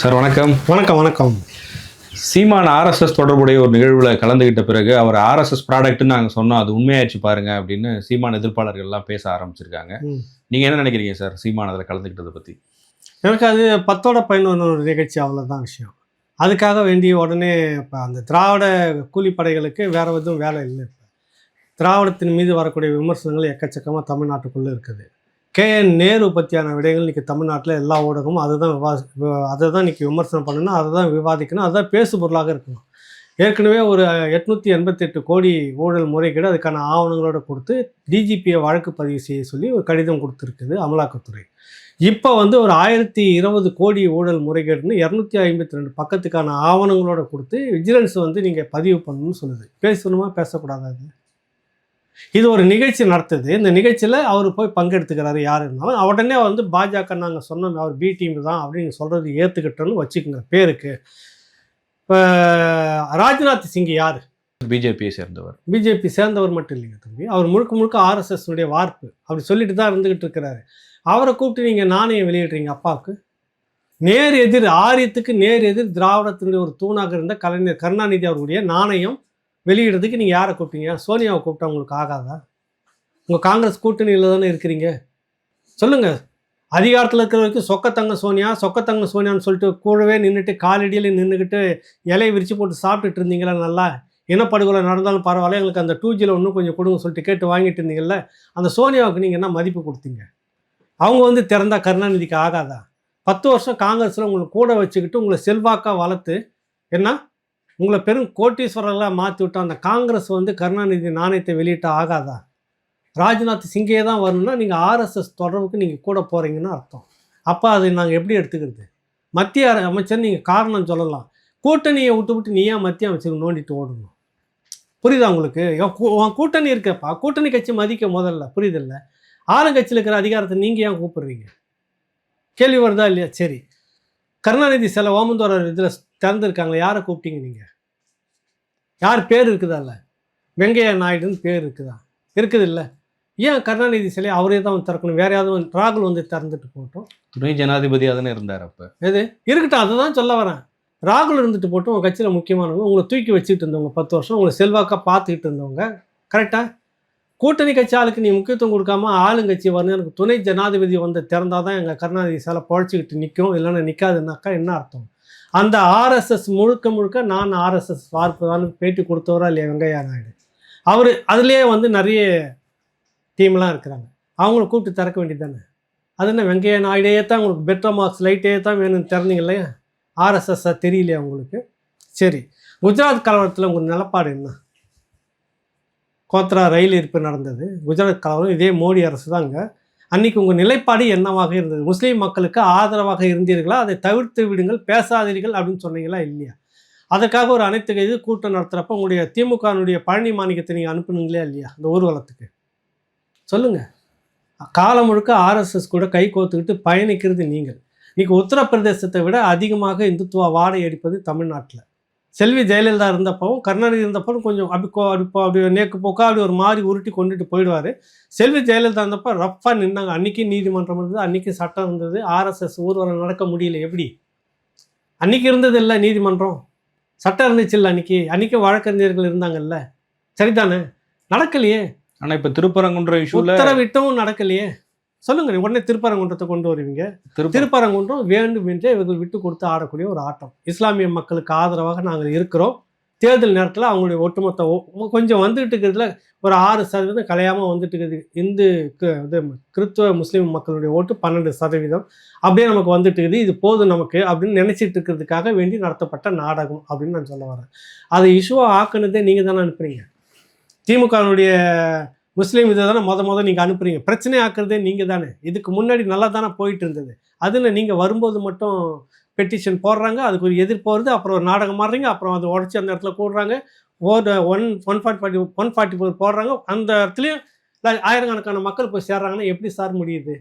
Sir வணக்கம். வணக்கம் வணக்கம். சீமான் ஆர்எஸ்எஸ் தொடர்புடைய ஒரு நிகழ்வில் கலந்துக்கிட்ட பிறகு அவர் ஆர்எஸ்எஸ் ப்ராடக்ட்னு நாங்கள் சொன்னோம் அது உண்மையாச்சு பாருங்க அப்படின்னு சீமான் எதிர்ப்பாளர்கள் எல்லாம் பேச ஆரம்பிச்சிருக்காங்க. நீங்கள் என்ன நினைக்கிறீங்க சார் சீமான் அதில் கலந்துக்கிட்டதை பற்றி எனக்கு அது பத்தோட பதினொன்று ஒரு நிகழ்ச்சி அவ்வளோதான் விஷயம். அதுக்காக வேண்டி உடனே இப்போ அந்த திராவிட கூலிப்படைகளுக்கு வேற எதுவும் வேலை இல்லை இப்போ. திராவிடத்தின் மீது வரக்கூடிய விமர்சனங்கள் எக்கச்சக்கமாக தமிழ்நாட்டுக்குள்ளே இருக்குது. கே என் நேரு பற்றியான விடயங்கள் இன்றைக்கி தமிழ்நாட்டில் எல்லா ஊடகமும் அதை தான் விவா அதை தான் இன்றைக்கி விமர்சனம் பண்ணணும் அதை தான் விவாதிக்கணும் அதுதான் பேசு பொருளாக இருக்கணும். ஏற்கனவே ஒரு எட்நூற்றி எண்பத்தெட்டு கோடி ஊழல் முறைகேடு அதுக்கான ஆவணங்களோட கொடுத்து டிஜிபியை வழக்கு பதிவு செய்ய சொல்லி ஒரு கடிதம் கொடுத்துருக்குது அமலாக்கத்துறை. இப்போ வந்து ஒரு ஆயிரத்தி இருபது கோடி ஊழல் முறைகேடுன்னு இரநூத்தி ஐம்பத்தி ரெண்டு பக்கத்துக்கான ஆவணங்களோட கொடுத்து விஜிலன்ஸ் வந்து நீங்கள் பதிவு பண்ணணும்னு சொல்லுது. பேசணுமா பேசக்கூடாது அது? இது ஒரு நிகழ்ச்சி நடத்துது. இந்த நிகழ்ச்சியில் அவர் போய் பங்கெடுத்துக்கிறாரு யார் இருந்தாலும் உடனே வந்து பாஜக நாங்கள் சொன்னோம் அவர் பி டீம் தான் அப்படின்னு சொல்கிறது ஏற்றுக்கிட்டோன்னு வச்சுக்கோங்க பேருக்கு. இப்போ ராஜ்நாத் சிங் யார்? பிஜேபியை சேர்ந்தவர். பிஜேபி சேர்ந்தவர் மட்டும் இல்லைங்க தம்பி. அவர் முழுக்க முழுக்க ஆர்எஸ்எஸ் உடைய வார்ப்பு. அப்படி சொல்லிட்டு தான் இருந்துகிட்டு இருக்கிறாரு. அவரை கூப்பிட்டு நீங்கள் நாணயம் வெளியிடுறீங்க அப்பாவுக்கு. நேர் எதிர் ஆரியத்துக்கு நேர் எதிர் திராவிடத்தினுடைய ஒரு தூணாக இருந்த கலைஞர் கருணாநிதி அவருடைய நாணயம் வெளியிடுறதுக்கு நீங்கள் யாரை கூப்பிட்டீங்க? சோனியாவை கூப்பிட்டா உங்களுக்கு ஆகாதா? உங்கள் காங்கிரஸ் கூட்டணியில் தானே இருக்கிறீங்க? சொல்லுங்கள் அதிகாரத்தில் இருக்கிற வரைக்கும் சொக்கத்தங்க சோனியா சொக்கத்தங்க சோனியான்னு சொல்லிட்டு கூடவே நின்றுட்டு காலடியில் நின்றுக்கிட்டு இலையை விரித்து போட்டு சாப்பிட்டுட்டு இருந்தீங்களா நல்லா? இனப்படுகொலை நடந்தாலும் பரவாயில்ல. எங்களுக்கு அந்த டூ ஜியில் இன்னும் கொஞ்சம் கொடுங்க சொல்லிட்டு கேட்டு வாங்கிட்டு இருந்தீங்கல்ல அந்த சோனியாவுக்கு நீங்கள் என்ன மதிப்பு கொடுத்தீங்க? அவங்க வந்து திறந்தா கருணாநிதிக்கு ஆகாதா? பத்து வருஷம் காங்கிரஸில் உங்களை கூட வச்சுக்கிட்டு உங்களை செல்வாக்காக வளர்த்து என்ன? உங்களை பெரும் கோட்டீஸ்வரர்களாக மாற்றி விட்ட அந்த காங்கிரஸ் வந்து கருணாநிதி நாணயத்தை வெளியிட்ட ஆகாதா? ராஜ்நாத் சிங்கே தான் வரணும்னா நீங்கள் ஆர்எஸ்எஸ் தொடர்புக்கு நீங்கள் கூட போகிறீங்கன்னு அர்த்தம். அப்போ அதை நாங்கள் எப்படி எடுத்துக்கிறது? மத்திய அர- அமைச்சர் நீங்கள் காரணம் சொல்லலாம். கூட்டணியை விட்டு விட்டு நீ ஏன் மத்திய அமைச்சர் நோண்டிட்டு ஓடணும். புரியுதா உங்களுக்கு? கூ- உன் கூட்டணி இருக்கப்பா. கூட்டணி கட்சி மதிக்க முதல்ல. புரியுதில்ல? ஆளுங்கட்சியில் இருக்கிற அதிகாரத்தை நீங்கள் ஏன் கூப்பிடுறீங்க? கேள்வி வருதா இல்லையா? சரி. கருணாநிதி சில ஓமந்தோரர் இதில் திறந்துருக்காங்களே யாரை கூப்பிட்டீங்க நீங்கள் யார் பேர் இருக்குதால்ல வெங்கையா நாயுடுன்னு பேர் இருக்குதா? இருக்குது இல்லை. ஏன் கருணாநிதி சிலை அவரே தான் திறக்கணும்? வேற யாரும் வந்து- ராகுல் வந்து திறந்துட்டு போட்டோம். துணை ஜனாதிபதியாக தானே இருந்தார் அப்போ. எது? இருக்கட்டும் அதை தான் சொல்ல வரேன். ராகுல் இருந்துட்டு போட்டு உங்கள் கட்சியில் முக்கியமானவங்க உங்களை தூக்கி வச்சுட்டு இருந்தவங்க பத்து வருஷம் உங்களை செல்வாக்காக பார்த்துக்கிட்டு இருந்தவங்க கரெக்டாக கூட்டணி கட்சி ஆளுக்கு நீ முக்கியத்துவம் கொடுக்காம ஆளுங்கட்சி வரணும் எனக்கு துணை ஜனாதிபதி வந்து திறந்தால் தான் எங்கள் கருணாநிதி சிலை பொழைச்சிக்கிட்டு நிற்கும் இல்லைன்னா நிற்காதுன்னாக்கா என்ன அர்த்தம்? அந்த ஆர்எஸ்எஸ் முழுக்க முழுக்க நான் ஆர்எஸ்எஸ் பார்ப்பதான்னு பேட்டி கொடுத்தவரா இல்லையா வெங்கையா நாயுடு? அவர் அதுலேயே வந்து நிறைய டீம்லாம் இருக்கிறாங்க. அவங்கள கூப்பிட்டு திறக்க வேண்டியது தானே? அது என்ன வெங்கையா நாயுடையே தான் உங்களுக்கு பெட்டர் மார்க்ஸ் லைட்டே தான் வேணும்னு திறந்தீங்க இல்லையா? ஆர்எஸ்எஸ்ஸாக தெரியலையா உங்களுக்கு? சரி குஜராத் கலவரத்தில் உங்கள் நிலப்பாடு என்ன? கோத்ரா ரயில் இருப்பு நடந்தது. குஜராத் கலவரம் இதே மோடி அரசு தான் அங்கே அன்னைக்கு உங்கள் நிலைப்பாடு என்னவாக இருந்தது? முஸ்லீம் மக்களுக்கு ஆதரவாக இருந்தீர்களா? அதை தவிர்த்து விடுங்கள் பேசாதீர்கள் அப்படின்னு சொன்னீங்களா? இல்லையா? அதற்காக ஒரு அனைத்து இது கூட்டம் நடத்துகிறப்ப உங்களுடைய திமுகனுடைய பழனி மாணிக்கத்தை நீங்கள் அனுப்புனீங்களா? இல்லையா? அந்த ஊர்வலத்துக்கு. சொல்லுங்கள் காலம் முழுக்க ஆர்எஸ்எஸ் கூட கை கோத்துக்கிட்டு பயணிக்கிறது நீங்கள். இன்றைக்கி உத்தரப்பிரதேசத்தை விட அதிகமாக இந்துத்துவ வாடை அடிப்பது தமிழ்நாட்டில். செல்வி ஜெயலலிதா இருந்தப்பவும் கருணாநிதி இருந்தப்பவும் கொஞ்சம் அப்படி கோ அப்படி நேக்கு போக்கா அப்படி ஒரு மாதிரி உருட்டி கொண்டுட்டு போயிடுவார். செல்வி ஜெயலலிதா இருந்தப்ப ரஃப்பாக நின்னாங்க. அன்னைக்கு நீதிமன்றம் இருந்தது அன்னைக்கு சட்டம் இருந்தது ஆர்எஸ்எஸ் ஊர்வலம் நடக்க முடியல எப்படி? அன்னைக்கு இருந்தது இல்லை நீதிமன்றம். சட்டம் இருந்துச்சு இல்லை அன்னைக்கு. அன்னைக்கு வழக்கறிஞர்கள் இருந்தாங்கல்ல. சரிதானே? நடக்கலையே. ஆனால் இப்போ திருப்பரங்குன்ற இஷ்யூவில் உத்தரவிட்டும் நடக்கலையே. சொல்லுங்க உடனே திருப்பரங்குன்றத்தை கொண்டு வருவீங்க. திருப்ப திருப்பரங்குன்றம் வேண்டுமென்றே இவர்கள் விட்டு கொடுத்து ஆடக்கூடிய ஒரு ஆட்டம். இஸ்லாமிய மக்களுக்கு ஆதரவாக நாங்கள் இருக்கிறோம். தேர்தல் நேரத்தில் அவங்களுடைய ஒட்டுமொத்த கொஞ்சம் வந்துட்டு இருக்கிறதுல ஒரு ஆறு சதவீதம் கலையாமல் வந்துட்டு இருக்குது. இந்து இது கிறித்துவ முஸ்லீம் மக்களுடைய ஓட்டு பன்னெண்டு சதவீதம். அப்படியே நமக்கு வந்துட்டு இருக்குது. இது போதும் நமக்கு அப்படின்னு நினச்சிட்டு இருக்கிறதுக்காக வேண்டி நடத்தப்பட்ட நாடகம் அப்படின்னு நான் சொல்ல வரேன். அதை இஷ்யூவாக ஆக்குனதே நீங்கள் தானே அனுப்புறீங்க திமுகனுடைய முஸ்லீம் இதை தானே மொத மொதல் நீங்கள் அனுப்புறீங்க. பிரச்சனை ஆக்குறதே நீங்கள் தானே. இதுக்கு முன்னாடி நல்லா தானே போயிட்டு இருந்தது. அதில் நீங்கள் வரும்போது மட்டும் பெட்டிஷன் போடுறாங்க அதுக்கு ஒரு எதிர்ப்பு வருது அப்புறம் ஒரு நாடகம் மாறுறீங்க அப்புறம் அதை உடச்சி அந்த இடத்துல கூடுறாங்க. ஓட one one forty forty one forty four போடுறாங்க. அந்த இடத்துலையும் ஆயிரக்கணக்கான மக்கள் போய் சேர்றாங்கன்னா எப்படி சார் முடியுது?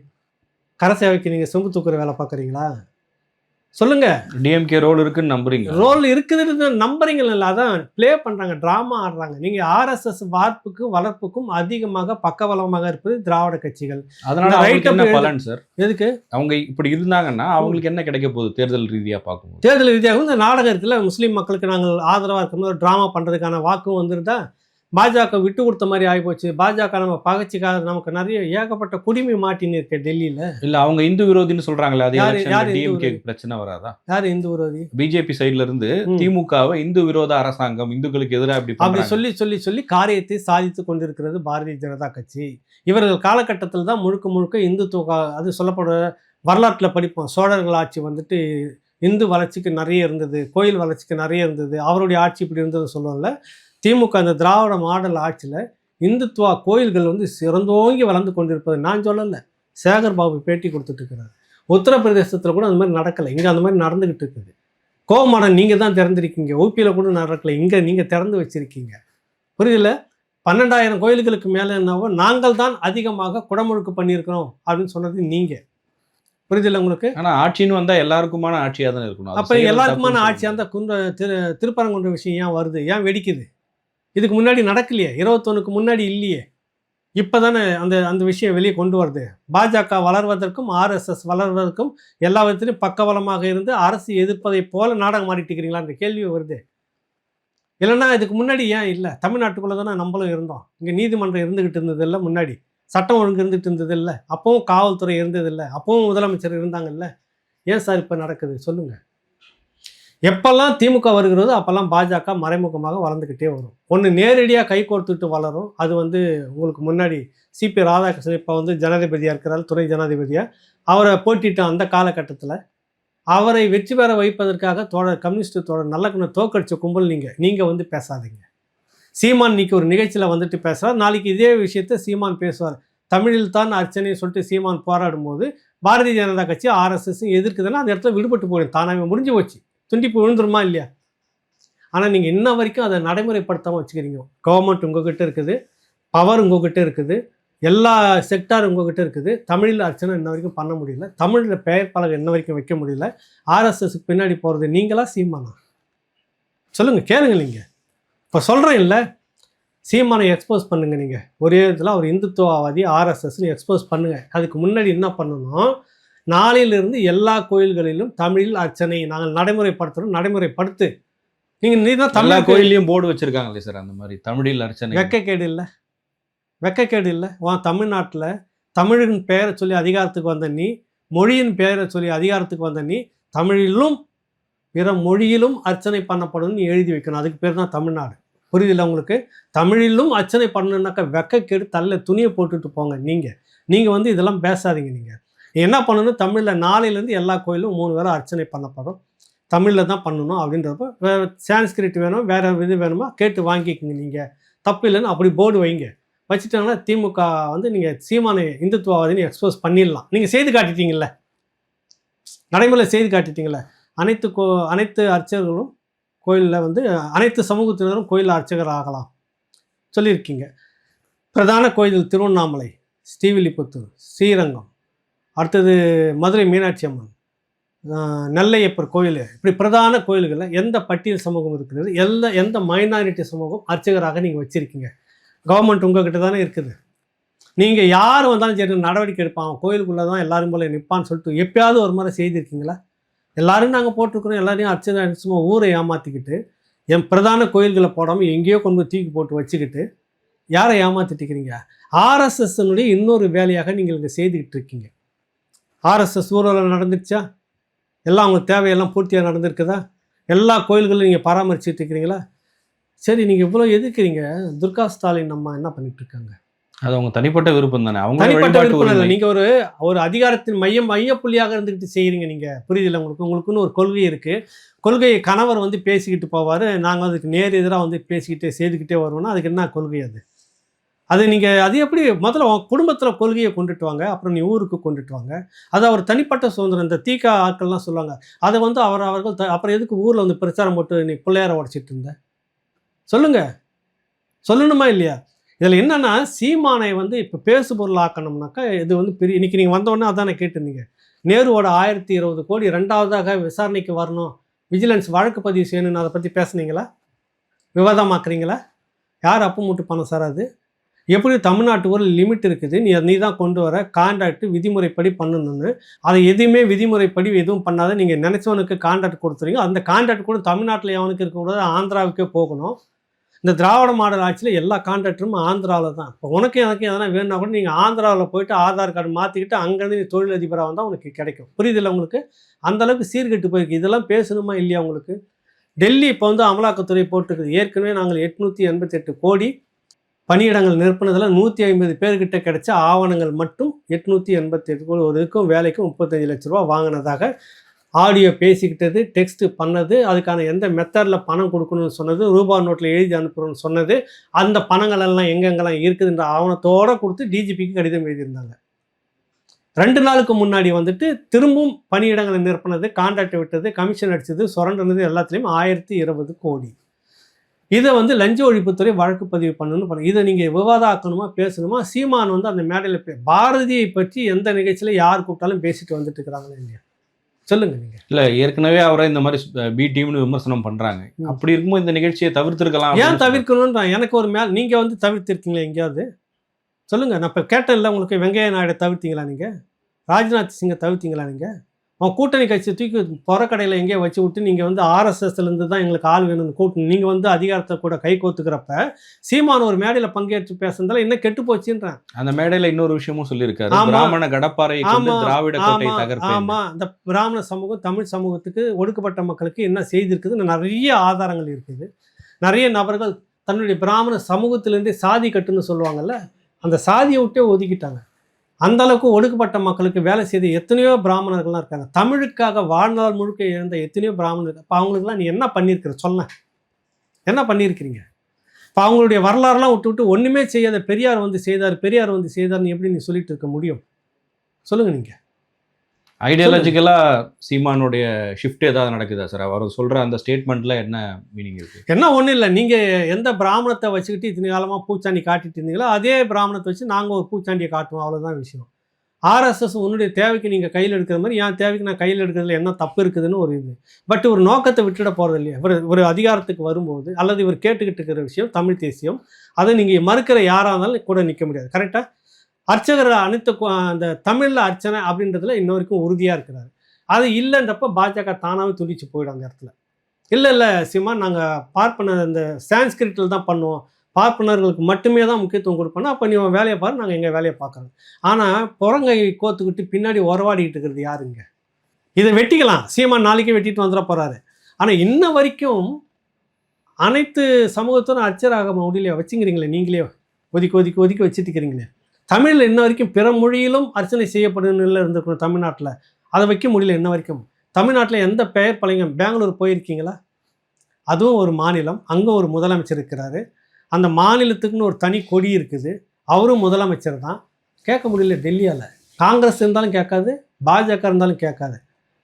கரை சேவைக்கு நீங்கள் சொங்கு தூக்குற வேலை பார்க்குறீங்களா? சொல்லுங்க. டிஎம்கே ரோல் இருக்குன்னு நம்புறீங்க ரோல் இருக்குதுன்னு நம்புறீங்களா இல்லை அதான் ப்ளே பண்றாங்க ட்ராமா ஆடுறாங்க. நீங்க ஆர்எஸ்எஸ் வார்ப்புக்கும் வளர்ப்புக்கும் அதிகமாக பக்கபலமாக இருப்பது திராவிட கட்சிகள். அதனால என்ன பலன் சார் எதுக்கு? அவங்க இப்படி இருந்தாங்கன்னா அவங்களுக்கு என்ன கிடைக்க போகுது? தேர்தல் ரீதியா பார்க்கும்போது. தேர்தல் ரீதியாக இந்த இருக்குல்ல முஸ்லீம் மக்களுக்கு நாங்கள் ஆதரவாக இருக்கணும் ட்ராமா பண்ணுறதுக்கான வாக்கும் வந்துருதா பாஜக விட்டு கொடுத்த மாதிரி ஆகிப்போச்சு. பாஜக நம்ம பகச்சிக்காக நமக்கு நிறைய ஏகப்பட்ட குடிமை மாட்டின்னு இருக்கு டெல்லியில். இல்ல அவங்க இந்து விரோதின்னு சொல்றாங்களே அது டிஎம்கே? பிரச்சனை வராதா? யார் இந்து விரோதி? பிஜேபி சைடுல இருந்து. திமுகவை இந்து விரோத அரசாங்கம் இந்துக்களுக்கு எதிராக அப்படி பண்றாங்க. சொல்லி சொல்லி சொல்லி காரியத்தை சாதித்து கொண்டிருக்கிறது பாரதிய ஜனதா கட்சி. இவர்கள் காலகட்டத்தில் தான் முழுக்க முழுக்க இந்துத்துவ அது சொல்லப்படுற வரலாற்றில் படிப்போம். சோழர்கள் ஆட்சி வந்துட்டு இந்து வளர்ச்சிக்கு நிறைய இருந்தது கோயில் வளர்ச்சிக்கு நிறைய இருந்தது. அவருடைய ஆட்சி இப்படி இருந்தது சொல்லுவோம்ல. திமுக அந்த திராவிட மாடல் ஆட்சியில் இந்துத்துவ கோயில்கள் வந்து சிறந்தோங்கி வளர்ந்து கொண்டிருப்பது நான் சொல்லலை. சேகர் பாபு பேட்டி கொடுத்துட்டு இருக்கிறார். உத்தரப்பிரதேசத்தில் கூட அந்த மாதிரி நடக்கலை. இங்கே அந்த மாதிரி நடந்துக்கிட்டு இருக்குது. கோமாடம் நீங்கள் தான் திறந்திருக்கீங்க. ஊபியில் கூட நடக்கலை. இங்கே நீங்கள் திறந்து வச்சிருக்கீங்க. புரியுதுல? பன்னெண்டாயிரம் கோயில்களுக்கு மேலே என்னவோ நாங்கள் தான் அதிகமாக குடமுழுக்கு பண்ணியிருக்கிறோம் அப்படின்னு சொன்னது நீங்கள் புரியுதுல்ல உங்களுக்கு? ஆனா ஆட்சின்னு வந்தா எல்லாருக்குமான ஆட்சியா தானே இருக்கணும். அப்போ எல்லாருக்குமான தப்புன்னு ஆட்சி அந்த குன்ற திரு திருப்பரங்குன்ற விஷயம் ஏன் வருது? ஏன் வெடிக்குது? இதுக்கு முன்னாடி நடக்கலையே. இருபத்தொன்னுக்கு முன்னாடி இல்லையே. இப்போ தானே அந்த அந்த விஷயம் வெளியே கொண்டு வருது. பாஜக வளர்வதற்கும் ஆர்எஸ்எஸ் வளர்வதற்கும் எல்லா விதத்திலும் பக்கவலமாக இருந்து அரசு எதிர்ப்பதை போல நாடகம் ஆடிட்டு இருக்கிறீங்களான்ற கேள்வி வருது. இல்லைன்னா இதுக்கு முன்னாடி ஏன் இல்லை? தமிழ்நாட்டுக்குள்ளே தானே நம்மளும் இருந்தோம். இங்கே நீதிமன்றம் இருந்துக்கிட்டு இருந்ததில்ல முன்னாடி. சட்டம் ஒழுங்கு இருந்துட்டு இருந்ததில்ல. அப்பவும் காவல்துறை இருந்ததில்லை. அப்பவும் முதலமைச்சர் இருந்தாங்கல்ல. ஏன் சார் இப்போ நடக்குது? சொல்லுங்கள் எப்பெல்லாம் திமுக வருகிறதோ அப்போல்லாம் பாஜக மறைமுகமாக வளர்ந்துக்கிட்டே வரும். ஒன்று நேரடியாக கை கோர்த்துட்டு வளரும். அது வந்து உங்களுக்கு முன்னாடி சிபி ராதாகிருஷ்ணன் இப்போ வந்து ஜனாதிபதியாக இருக்கிறார் துணை ஜனாதிபதியாக அவரை போட்டிட்ட அந்த காலகட்டத்தில் அவரை வெற்றி பெற வைப்பதற்காக தோழர் கம்யூனிஸ்ட் தோழர் நல்லக்குன்னு தோக்கடிச்ச கும்பல் நீங்கள் நீங்கள் வந்து பேசாதீங்க. சீமான் இன்னைக்கு ஒரு நிகழ்ச்சியில் வந்துட்டு பேசுகிறார் நாளைக்கு இதே விஷயத்த சீமான் பேசுவார். தமிழில் தான் அர்ச்சனை சொல்லிட்டு சீமான் போராடும் போது பாரதிய ஜனதா கட்சி ஆர்எஸ்எஸ் எதிர்க்குதுன்னா அந்த இடத்துல விடுபட்டு போயிடும். தானாகவே முடிஞ்சு போச்சு. துண்டிப்பு விழுந்துருமா இல்லையா? ஆனால் நீங்கள் இன்ன வரைக்கும் அதை நடைமுறைப்படுத்தாமல் வச்சுக்கிறீங்க. கவர்மெண்ட் உங்ககிட்ட இருக்குது பவர் உங்ககிட்ட இருக்குது எல்லா செக்டார் உங்ககிட்ட இருக்குது. தமிழில் அர்ச்சனை இன்ன வரைக்கும் பண்ண முடியல. தமிழில் பெயர் பலகை இன்ன வரைக்கும் வைக்க முடியல. ஆர்எஸ்எஸ்க்கு பின்னாடி போகிறது நீங்களா சீமானா? சொல்லுங்கள் கேளுங்க நீங்கள் இப்போ சொல்கிறேன் இல்லை. சீமானை எக்ஸ்போஸ் பண்ணுங்கள் நீங்கள் ஒரே இதில் ஒரு இந்துத்துவவாதி ஆர்எஸ்எஸ்னு எக்ஸ்போஸ் பண்ணுங்கள் அதுக்கு முன்னாடி என்ன பண்ணணும்? நாளையிலிருந்து எல்லா கோயில்களிலும் தமிழில் அர்ச்சனை நாங்கள் நடைமுறைப்படுத்துகிறோம் நடைமுறைப்படுத்து. நீங்கள் நீ தான் தமிழ் கோயில் கோயிலையும் போர்டு வச்சிருக்காங்களே சார் அந்த மாதிரி? தமிழில் அர்ச்சனை. வெக்கக்கேடு இல்லை. வெக்கக்கேடு இல்லை. உன் தமிழ்நாட்டில் தமிழின் பெயரை சொல்லி அதிகாரத்துக்கு வந்த நீ மொழியின் பெயரை சொல்லி அதிகாரத்துக்கு வந்த நீ தமிழிலும் பிற மொழியிலும் அர்ச்சனை பண்ணப்படும் நீ எழுதி வைக்கணும். அதுக்கு பேர் தான் தமிழ்நாடு. புரியுதில்ல உங்களுக்கு? தமிழிலும் அர்ச்சனை பண்ணணுன்னாக்கா வெக்கக்கேடு தள்ள துணியை போட்டுட்டு போங்க. நீங்கள் நீங்கள் வந்து இதெல்லாம் பேசாதீங்க நீங்கள் என்ன பண்ணணும்? தமிழில் நாளையிலேருந்து எல்லா கோயிலும் மூணு வேளை அர்ச்சனை பண்ணப்படும். தமிழில் தான் பண்ணணும் அப்படின்றப்ப வேறு சான்ஸ்கிரிட் வேணும் வேறு இது வேணுமா? கேட்டு வாங்கிக்கோங்க நீங்கள் தப்பு இல்லைன்னு அப்படி போர்டு வைங்க. வச்சுட்டாங்கன்னா திமுக வந்து நீங்கள் சீமானை இந்துத்துவவாதின்னு எக்ஸ்போஸ் பண்ணிடலாம். நீங்கள் செய்து காட்டிட்டீங்கல்ல. நடைமுறை செய்து காட்டிட்டீங்கல்ல. அனைத்து கோ அனைத்து அர்ச்சகர்களும் கோயிலில் வந்து அனைத்து சமூகத்தினரும் கோயில் அர்ச்சகர் ஆகலாம். சொல்லியிருக்கீங்க. பிரதான கோயில் திருவண்ணாமலை ஸ்ரீவில்லிபுத்தூர் ஸ்ரீரங்கம். அடுத்தது மதுரை மீனாட்சி அம்மன். நெல்லையப்பர் கோயில். இப்படி பிரதான கோயில்களில் எந்த பட்டியல் சமூகம் இருக்கிறது? எந்த எந்த மைனாரிட்டி சமூகம் அர்ச்சகராக நீங்கள் வச்சுருக்கீங்க? கவர்மெண்ட் உங்ககிட்ட தானே இருக்குது. நீங்கள் யார் வந்தாலும் சரி நடவடிக்கை எடுப்பான் கோயிலுக்குள்ளே தான் எல்லாரும் போல நிற்பான்னு சொல்லிட்டு எப்பயாவது ஒரு முறை செய்திருக்கீங்களா? எல்லாரும் நாங்கள் போட்டிருக்கிறோம். எல்லாரையும் அர்ச்சனை சும்மா ஊரை ஏமாற்றிக்கிட்டு என் பிரதான கோயில்களை போடாமல் எங்கேயோ கொண்டு போய் தூக்கி போட்டு வச்சுக்கிட்டு யாரை ஏமாற்றிட்டு இருக்கிறீங்க? ஆர்எஸ்எஸ்னுடைய இன்னொரு வேலையாக நீங்கள் இங்கே செய்துக்கிட்டு இருக்கீங்க. ஆர்எஸ்எஸ் ஊர்வலம் நடந்துச்சா எல்லாம் அவங்க தேவையெல்லாம் பூர்த்தியாக நடந்திருக்குதா? எல்லா கோயில்களும் நீங்கள் பராமரிச்சுட்டு இருக்கிறீங்களா? சரி நீங்கள் இவ்வளோ எதிர்க்கிறீங்க. துர்கா ஸ்டாலின் அம்மா என்ன பண்ணிட்டு இருக்காங்க? அது அவங்க தனிப்பட்ட விருப்பம் தானே. அவங்க தனிப்பட்ட விருப்பம் இல்லை. உரிமை. நீங்க ஒரு ஒரு அதிகாரத்தின் மையம் மையப்புள்ளியாக இருந்துகிட்டு செய்யறீங்க நீங்க. புரியுதுல்ல உங்களுக்கு? உங்களுக்குன்னு ஒரு கொள்கை இருக்கு. கொள்கையை கணவர் வந்து பேசிக்கிட்டு போவாரு. நாங்க அதுக்கு நேர் எதிராக வந்து பேசிக்கிட்டே செய்துக்கிட்டே வருவோம்னா அதுக்கு என்ன கொள்கை அது? அது நீங்கள் அது எப்படி முதல்ல உன் குடும்பத்தில் கொள்கையை கொண்டுட்டு வாங்க அப்புறம் நீ ஊருக்கு கொண்டுட்டு வாங்க. அது அவர் தனிப்பட்ட சுதந்திரம் இந்த தீக்கா ஆட்கள்லாம் சொல்லுவாங்க. அதை வந்து அவர் அவர்கள் த- அப்புறம் எதுக்கு ஊரில் வந்து பிரச்சாரம் போட்டு நீ பிள்ளையார உடச்சிட்டு இருந்த? சொல்லுங்கள் சொல்லணுமா இல்லையா? இதில் என்னென்னா சீமானை வந்து இப்போ பேசு பொருள் ஆக்கணும்னாக்கா இது வந்து பெரிய இன்றைக்கி நீங்கள் வந்தோடனே அதானே கேட்டிருந்தீங்க. நேருவோட ஆயிரத்தி இருபது கோடி ரெண்டாவதாக விசாரணைக்கு வரணும். விஜிலன்ஸ் வழக்கு பதிவு செய்யணும்னு அதை பற்றி பேசுனீங்களா? விவாதமாக்குறீங்களா? யார் அப்பு மூட்டு பணம் சார் அது? எப்படி தமிழ்நாட்டு ஒரு லிமிட் இருக்குது? நீ நீ தான் கொண்டு வர கான்ட்ராக்ட் விதிமுறைப்படி பண்ணணும்னு. அதை எதுவுமே விதிமுறைப்படி எதுவும் பண்ணாத. நீங்கள் நினச்சவனுக்கு கான்ட்ராக்ட் கொடுத்துறீங்க. அந்த கான்ட்ராக்ட் கூட தமிழ்நாட்டில் எவனுக்கு இருக்கக்கூடாது ஆந்திராவுக்கே போகணும். இந்த திராவிட மாடல் ஆட்சியில் எல்லா கான்ட்ராக்டரும் ஆந்திராவில் தான். இப்போ உனக்கு எனக்கு எதனா வேணும்னா கூட நீங்கள் ஆந்திராவில் போயிட்டு ஆதார் கார்டு மாற்றிக்கிட்டு அங்கேருந்து நீ தொழிலதிபராக வந்தால் உனக்கு கிடைக்கும். புரியுதில்ல உங்களுக்கு? அந்த அளவுக்கு சீர்கெட்டு போயிருக்கு. இதெல்லாம் பேசணுமா இல்லையா உங்களுக்கு? டெல்லி இப்போ வந்து அமலாக்கத்துறை போட்டிருக்குது. ஏற்கனவே நாங்கள் எட்நூற்றி எண்பத்தெட்டு கோடி பணியிடங்கள் நிரப்புனதில் நூற்றி ஐம்பது பேர்கிட்ட கிடைச்ச ஆவணங்கள் மட்டும் எட்நூற்றி எண்பத்தி எட்டு கோடி ஒரு இதுக்கும் வேலைக்கும் முப்பத்தஞ்சு லட்ச ரூபா வாங்கினதாக ஆடியோ பேசிக்கிட்டது டெக்ஸ்ட் பண்ணது அதுக்கான எந்த மெத்தடில் பணம் கொடுக்கணும்னு சொன்னது ரூபா நோட்டில் எழுதி அனுப்புறோம்னு சொன்னது அந்த பணங்கள் எல்லாம் எங்கெங்கெல்லாம் இருக்குதுன்ற ஆவணத்தோடு கொடுத்து டிஜிபிக்கு கடிதம் எழுதியிருந்தாங்க. ரெண்டு நாளுக்கு முன்னாடி வந்துட்டு திரும்பவும் பணியிடங்களை நிரப்புனது கான்ட்ராக்ட் விட்டது கமிஷன் அடிச்சது சுரண்டனது எல்லாத்துலேயும் ஆயிரத்தி இருபது கோடி. இதை வந்து லஞ்ச ஒழிப்புத்துறை வழக்கு பதிவு பண்ணணும்னு பண்ண. இதை நீங்கள் விவாதம் ஆக்கணுமா பேசணுமா? சீமான் வந்து அந்த மேடையில் பாரதியை பற்றி எந்த நிகழ்ச்சியில் யார் கூப்பிட்டாலும் பேசிட்டு வந்துட்டு இருக்கிறாங்களா இல்லையா? சொல்லுங்க நீங்கள் இல்ல ஏற்கனவே அவரை இந்த மாதிரி பி டீம்னு விமர்சனம் பண்றாங்க. ம். அப்படி இருக்கும்போது இந்த நிகழ்ச்சியை தவிர்த்திருக்கலாம் ஏன் தவிர்க்கணுன்றான் எனக்கு ஒரு மேல் நீங்கள் வந்து தவிர்த்திருக்கீங்களா எங்கேயாவது? சொல்லுங்க நான் இப்போ கேட்டேன்ல உங்களுக்கு வெங்கைய நாயுடு தவிர்த்தீங்களா நீங்கள் ராஜ்நாத் சிங்கை தவிர்த்தீங்களா நீங்கள் அவன் கூட்டணி கட்சி தூக்கி புறக்கடையில் எங்கேயோ வச்சு விட்டு நீங்கள் வந்து ஆர்எஸ்எஸ்லேருந்து தான் எங்களுக்கு ஆள் வேணும்னு கூட்டணி நீங்கள் வந்து அதிகாரத்தை கூட கை கோத்துக்கிறப்ப சீமான் ஒரு மேடையில் பங்கேற்று பேசுனதால என்ன கெட்டு போச்சுன்றேன். அந்த மேடையில இன்னொரு விஷயமும் சொல்லியிருக்காரு. பிராமண ஆமா. திராவிட கோட்டை ஆமா தகர்ப்பேன் ஆமா. இந்த பிராமண சமூகம் தமிழ் சமூகத்துக்கு ஒடுக்கப்பட்ட மக்களுக்கு என்ன செய்திருக்குதுன்னு நிறைய ஆதாரங்கள் இருக்குது. நிறைய நபர்கள் தன்னுடைய பிராமண சமூகத்திலேருந்தே சாதி கட்டுன்னு சொல்லுவாங்கல்ல அந்த சாதியை விட்டே ஒதுக்கிட்டாங்க. அந்த அளவுக்கு ஒடுக்கப்பட்ட மக்களுக்கு வேலை செய்த எத்தனையோ பிராமணர்கள்லாம் இருக்காங்க. தமிழுக்காக வாழ்நாள் முழுக்க இருந்த எத்தனையோ பிராமணர்கள். இப்போ அவங்களுக்குலாம் நீ என்ன பண்ணியிருக்கிற? சொல்ல என்ன பண்ணியிருக்கிறீங்க? இப்போ அவங்களுடைய வரலாறுலாம் விட்டு விட்டு ஒன்றுமே செய்யாத பெரியார் வந்து செய்தார் பெரியார் வந்து செய்தார்னு எப்படி நீ சொல்லிட்டு இருக்க முடியும்? சொல்லுங்கள் நீங்கள் ஐடியாலஜிக்கலா சீமானுடைய ஷிஃப்ட் ஏதாவது நடக்குதா சார் அவர் சொல்ற அந்த ஸ்டேட்மெண்ட்ல என்ன மீனிங் இருக்கு? என்ன ஒன்றும் இல்லை. நீங்கள் எந்த பிராமணத்தை வச்சுக்கிட்டு இத்தனை காலமாக பூச்சாண்டி காட்டிட்டு இருந்தீங்களோ அதே பிராமணத்தை வச்சு நாங்கள் ஒரு பூச்சாண்டியை காட்டுவோம். அவ்வளோதான் விஷயம். ஆர்எஸ்எஸ் உன்னுடைய தேவைக்கு நீங்கள் கையில் எடுக்கிற மாதிரி என் தேவைக்கு நான் கையில் எடுக்கிறதுல என்ன தப்பு இருக்குதுன்னு ஒரு இது. பட் ஒரு நோக்கத்தை விட்டுட போகிறது இல்லையா. இவர் ஒரு அதிகாரத்துக்கு வரும்போது அல்லது இவர் கேட்டுக்கிட்டு இருக்கிற விஷயம் தமிழ் தேசியம் அதை நீங்கள் மறுக்கிற யாராக இருந்தாலும் கூட நிற்க முடியாது. கரெக்டாக அர்ச்சகர் அனைத்து அந்த தமிழில் அர்ச்சனை அப்படின்றதுல இன்ன வரைக்கும் உறுதியாக இருக்கிறாரு. அது இல்லைன்றப்ப பாஜக தானாகவே துடிச்சு போயிடும் அந்த இடத்துல. இல்லை இல்லை சிமா நாங்கள் பார்ப்பனர் இந்த சான்ஸ்கிரிட்டில் தான் பண்ணுவோம். பார்ப்பனர்களுக்கு மட்டுமே தான் முக்கியத்துவம் கொடுப்போம்னா அப்போ நீ உன் வேலையை பாரு நாங்கள் எங்கள் வேலையை பார்க்குறோம். ஆனால் புறங்கை கோத்துக்கிட்டு பின்னாடி உறவாடிக்கிட்டு இருக்கிறது யாருங்க இதை வெட்டிக்கலாம். சீமா நாளைக்கே வெட்டிட்டு வந்துட போகிறாரு ஆனால் இன்ன வரைக்கும் அனைத்து சமூகத்தோடும் அர்ச்சராக முடியலையா? வச்சுங்கிறீங்களே நீங்களே ஒதுக்கி ஒதுக்கி ஒதுக்கி வச்சுட்டுக்கிறீங்களே தமிழில் இன்ன வரைக்கும் பிற மொழியிலும் அர்ச்சனை செய்யப்படும் நிலையில் இருந்திருக்கணும் தமிழ்நாட்டில். அதை வைக்க முடியல இன்ன வரைக்கும். தமிழ்நாட்டில் எந்த பெயர் பழங்கம் பெங்களூர் போயிருக்கீங்களா? அதுவும் ஒரு மாநிலம். அங்கே ஒரு முதலமைச்சர் இருக்கிறாரு. அந்த மாநிலத்துக்குன்னு ஒரு தனி கொடி இருக்குது. அவரும் முதலமைச்சர் தான். கேட்க முடியல டெல்லியால். காங்கிரஸ் இருந்தாலும் கேட்காது பாஜக இருந்தாலும் கேட்காது.